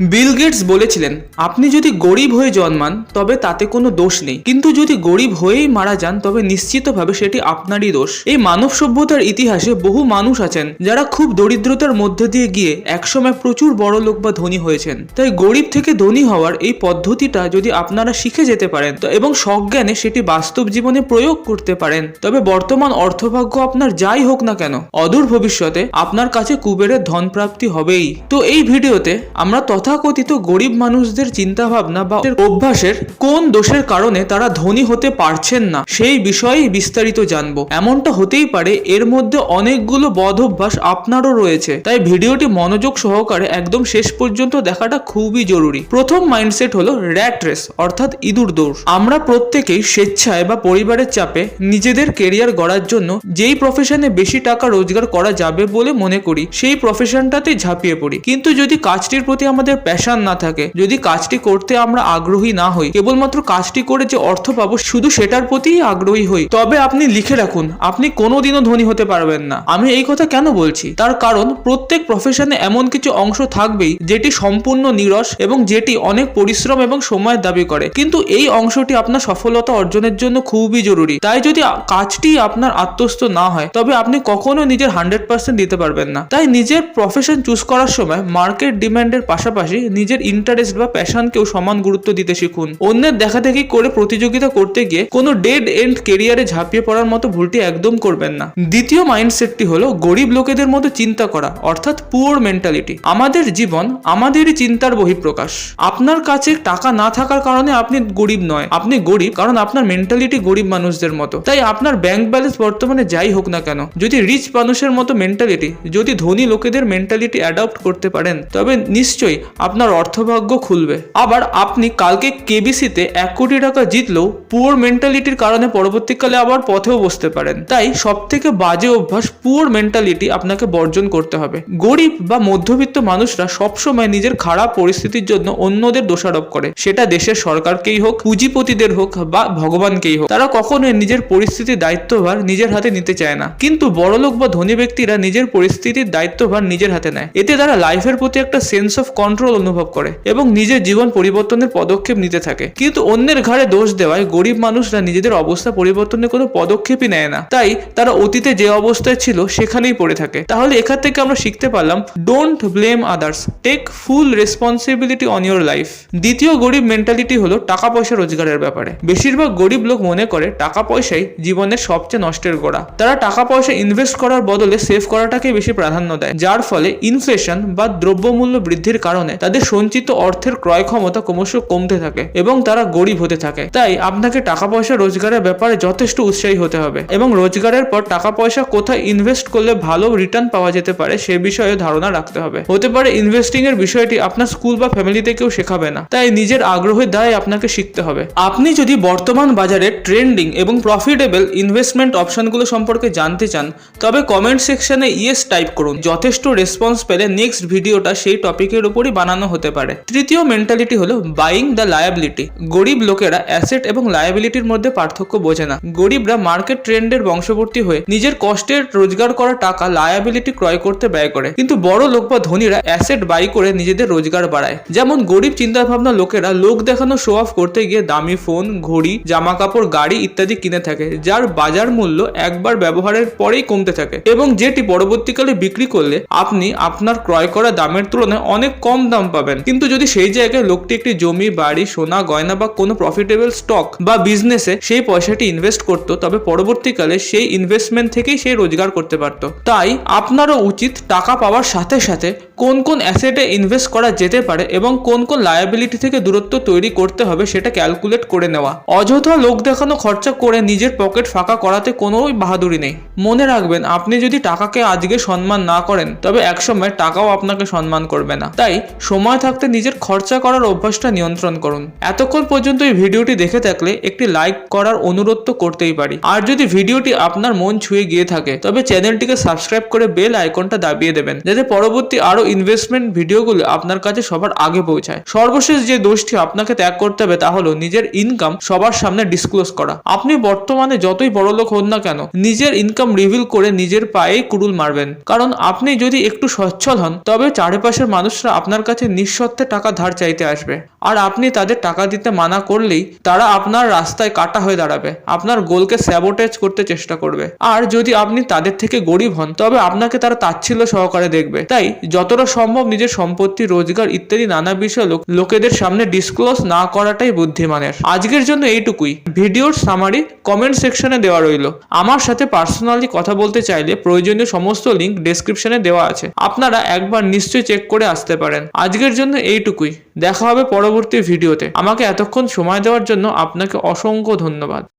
Bill Gates বলেছিলেন, আপনি যদি গরিব হয়ে জন্মান, তবে তাতে কোনো দোষ নেই। কিন্তু যদি গরিব হয়েই মারা যান, তবে নিশ্চিতভাবে সেটি আপনারই দোষ। এই মানব সভ্যতার ইতিহাসে বহু মানুষ আছেন, যারা খুব দরিদ্রতার মধ্যে দিয়ে গিয়ে একসময় প্রচুর বড় লোক বা ধনী হয়েছেন। তাই গরিব থেকে ধনী হওয়ার এই পদ্ধতিটা যদি আপনারা শিখে যেতে পারেন, তো এবং সজ্ঞানে সেটি বাস্তব জীবনে প্রয়োগ করতে পারেন, তবে বর্তমান অর্থভাগ্য আপনার যাই হোক না কেন, অদূর ভবিষ্যতে আপনার কাছে কুবেরের ধন প্রাপ্তি হবেই। তো এই ভিডিওতে আমরা তথাকথিত গরিব মানুষদের চিন্তাভাবনা বা অভ্যাসের কোন দোষের কারণে তারা ধনী হতে পারছেন না, সেই বিষয়েই বিস্তারিত জানব। এমনটা হতেই পারে এর মধ্যে অনেকগুলো বদ অভ্যাস আপনারও রয়েছে, তাই ভিডিওটি মনোযোগ সহকারে একদম শেষ পর্যন্ত দেখাটা খুবই জরুরি। প্রথম মাইন্ডসেট হলো র্যাট রেস, অর্থাৎ ইঁদুর দৌড়। আমরা প্রত্যেকেই স্বেচ্ছায় বা পরিবারের চাপে নিজেদের কেরিয়ার গড়ার জন্য যেই প্রফেশনে বেশি টাকা রোজগার করা যাবে বলে মনে করি, সেই প্রফেশনটাতে ঝাঁপিয়ে পড়ি। কিন্তু যদি কাজটির প্রতি আমাদের প্যাশন না থাকে। যদি কাজটি করতে আমরা আগ্রহী না হই, কেবলমাত্র কাজটি করে যে অর্থ পাবো, শুধু সেটার প্রতিই আগ্রহী হই। তবে আপনি লিখে রাখুন, আপনি কোনোদিনও ধনী হতে পারবেন না। আমি এই কথা কেন বলছি? তার কারণ, প্রত্যেক প্রফেশনে এমন কিছু অংশ থাকবেই, যেটি সম্পূর্ণ নিরস এবং যেটি অনেক পরিশ্রম এবং সময়ের দাবি করে। কিন্তু এই অংশটি আপনার সফলতা অর্জনের জন্য খুবই জরুরি। তাই যদি কাজটি আপনার আত্মস্থ না হয়, তবে আপনি কখনো নিজের হান্ড্রেড পার্সেন্ট দিতে পারবেন না। তাই নিজের প্রফেশন চুজ করার সময় মার্কেট ডিমান্ডের পাশাপাশি নিজের ইন্টারেস্ট বা প্যাশনকেও সমান গুরুত্ব দিতে শিখুন। অন্যের দেখাদেখি করে প্রতিযোগিতা করতে গিয়ে কোনো ডেড এন্ড কেরিয়ারে ঝাঁপিয়ে পড়ার মতো ভুলটি একদম করবেন না। দ্বিতীয় মাইন্ডসেটটি হলো গরিব লোকেদের মতো চিন্তা করা, অর্থাৎ পুয়ার মেন্টালিটি আমাদের জীবন আমাদেরই চিন্তার বহিঃপ্রকাশ। আপনার কাছে টাকা না থাকার কারণে আপনি গরিব নয়, আপনি গরিব কারণ আপনার মেন্টালিটি গরিব মানুষদের মতো। তাই আপনার ব্যাংক ব্যালেন্স বর্তমানে যাই হোক না কেন, যদি রিচ মানুষের মতো মেন্টালিটি যদি ধনী লোকেদের মেন্টালিটি অ্যাডাপ্ট করতে পারেন, তবে নিশ্চয়ই আপনার অর্থভাগ্য খুলবে। আবার আপনি কালকে কেবিসিতে এক কোটি টাকা জিতলেও পুয়ার মেন্টালিটির কারণে পরবর্তীকালে আবার পথেও বসতে পারেন। তাই সব থেকে বাজে অভ্যাস পুয়ার মেন্টালিটি আপনাকে বর্জন করতে হবে। গরিব বা মধ্যবিত্ত মানুষরা সবসময় নিজের খারাপ পরিস্থিতির জন্য অন্যদের দোষারোপ করে। সেটা দেশের সরকারকেই হোক, পুঁজিপতিদের হোক বা ভগবানকেই হোক। তারা কখনোই নিজের পরিস্থিতির দায়িত্বভার নিজের হাতে নিতে চায় না। কিন্তু বড়লোক বা ধনী ব্যক্তিরা নিজের পরিস্থিতির দায়িত্বভার নিজের হাতে নেয়। এতে তারা লাইফের প্রতি একটা সেন্স অফ কন্ট্রোল অনুভব করে এবং নিজের জীবন পরিবর্তনের পদক্ষেপ নিতে থাকে। কিন্তু অন্যের ঘাড়ে দোষ দেওয়ায় গরিব মানুষরা নিজেদের অবস্থা পরিবর্তনের কোনো পদক্ষেপই নেয় না। তাই তারা অতীতে যে অবস্থায় ছিল সেখানেই পড়ে থাকে। তাহলে এখান থেকে আমরা শিখতে পারলাম don't blame others take full responsibility on your life দ্বিতীয় গরিব মেন্টালিটি হলো টাকা পয়সা রোজগারের ব্যাপারে। বেশিরভাগ গরিব লোক মনে করে টাকা পয়সাই জীবনের সবচেয়ে নষ্টের গোড়া। তারা টাকা পয়সা ইনভেস্ট করার বদলে সেভ করাটাকে বেশি প্রাধান্য দেয়, যার ফলে ইনফ্লেশন বা দ্রব্যমূল্য বৃদ্ধির কারণে তাদের সঞ্চিত অর্থের ক্রয় ক্ষমতা ক্রমশ কমতে থাকে এবং তারা গরিব হতে থাকে। তাই আপনাকে টাকা পয়সা রোজগারের ব্যাপারে যথেষ্ট উৎসাহী হতে হবে এবং রোজগারের পর টাকা পয়সা কোথায় ইনভেস্ট করলে ভালো রিটার্ন পাওয়া যেতে পারে সে বিষয়ে ধারণা রাখতে হবে। হতে পারে ইনভেস্টিং এর বিষয়টি আপনার স্কুল বা ফ্যামিলিতে কেউ শেখাবে না। তাই নিজের আগ্রহের দায় আপনাকে শিখতে হবে। আপনি যদি বর্তমান বাজারে ট্রেন্ডিং এবং প্রফিটেবল ইনভেস্টমেন্ট অপশনগুলো সম্পর্কে জানতে চান, তবে কমেন্ট সেকশনে ইয়েস টাইপ করুন। যথেষ্ট রেসপন্স পেলে নেক্সট ভিডিওটা সেই টপিকের উপরই বানানো হতে পারে। তৃতীয় মেন্টালিটি হলো বাইং দ্য লায়াবিলিটি গরিব লোকেরা অ্যাসেট এবং লায়াবিলিটির মধ্যে পার্থক্য বোঝে না। গরিবরা মার্কেট ট্রেন্ডের বংশবর্তী হয়ে নিজের কষ্টের রোজগার করা টাকা লায়াবিলিটি ক্রয় করতে ব্যয় করে। কিন্তু বড় লোক বা ধনীরা অ্যাসেট বাই করে নিজেদের রোজগার বাড়ায়। যেমন গরিব চিন্তা ভাবনা লোকেরা লোক দেখানো শো অফ করতে গিয়ে দামি ফোন ঘড়ি জামা কাপড় গাড়ি ইত্যাদি কিনে থাকে, যার বাজার মূল্য একবার ব্যবহারের পরেই কমতে থাকে। এবং যেটি পরবর্তীকালে বিক্রি করলে আপনি আপনার ক্রয় করা দামের তুলনায় অনেক কম দাম পাবেন। কিন্তু যদি সেই জায়গায় লোকটি একটি জমি, বাড়ি, সোনা, গয়না বা কোনো প্রফিটেবল স্টক বা বিজনেসে সেই পয়সাটি ইনভেস্ট করতো, তবে পরবর্তীকালে সেই ইনভেস্টমেন্ট থেকেই সে রোজগার করতে পারতো। তাই আপনারও উচিত টাকা পাওয়ার সাথে সাথে কোন কোন অ্যাসেটে ইনভেস্ট করা যেতে পারে এবং কোন কোন লায়াবিলিটি থেকে দূরত্ব তৈরি করতে হবে সেটা ক্যালকুলেট করে নেওয়া। অযথা লোক দেখানো খরচা করে নিজের পকেট ফাঁকা করাতে কোনো বাহাদুরি নেই। মনে রাখবেন, আপনি যদি টাকাকে আজকে সম্মান না করেন, তবে একসময় টাকাও আপনাকে সম্মান করবে না। তাই সময় থাকতে নিজের খরচা করার অভ্যাসটা নিয়ন্ত্রণ করুন। এতক্ষণ পর্যন্ত এই ভিডিওটি দেখে থাকলে একটি লাইক করার অনুরোধ তো করতেই পারি। আর যদি ভিডিওটি আপনার মন ছুঁয়ে গিয়ে থাকে, তবে চ্যানেলটিকে সাবস্ক্রাইব করে বেল আইকনটা দাবিয়ে দেবেন, যাতে পরবর্তী আরও ইনভেস্টমেন্ট ভিডিওগুলো আপনার কাছে সবার আগে পৌঁছায়। সর্বশেষ যে দোষটি আপনাকে ত্যাগ করতে হবে তা হলো নিজের ইনকাম সবার সামনে ডিসক্লোজ করা। আপনি বর্তমানে যতই বড়লোক হন না কেন, নিজের ইনকাম রিভিল করে নিজের পায়েই কুড়ুল মারবেন। কারণ আপনি যদি একটু সচ্ছল হন, তবে চারিপাশের মানুষরা আপনার কাছে নিঃশর্তে টাকা ধার চাইতে আসবে। আর আপনি তাদের টাকা দিতে মানা করলেই তারা আপনার রাস্তায় কাটা হয়ে দাঁড়াবে, আপনার গোলকে স্যাবোটেজ করতে চেষ্টা করবে। আর যদি আপনি তাদের থেকে গরিব হন, তবে আপনাকে তারা তাচ্ছিল্য সহকারে দেখবে। তাই যতটা সম্ভব নিজের সম্পত্তি, রোজগার ইত্যাদি নানা বিষয় লোক লোকেদের সামনে ডিসক্লোজ না করাটাই বুদ্ধিমানের। আজকের জন্য এইটুকুই। ভিডিওর সামারি কমেন্ট সেকশনে দেওয়া রইল। আমার সাথে পার্সোনালি কথা বলতে চাইলে প্রয়োজনীয় সমস্ত লিঙ্ক ডেসক্রিপশনে দেওয়া আছে। আপনারা একবার নিশ্চয়ই চেক করে আসতে পারেন। আজকের জন্য এইটুকুই। দেখা হবে পরবর্তী ভিডিওতে। আমাকে এতক্ষণ সময় দেওয়ার জন্য আপনাকে অসংখ্য ধন্যবাদ।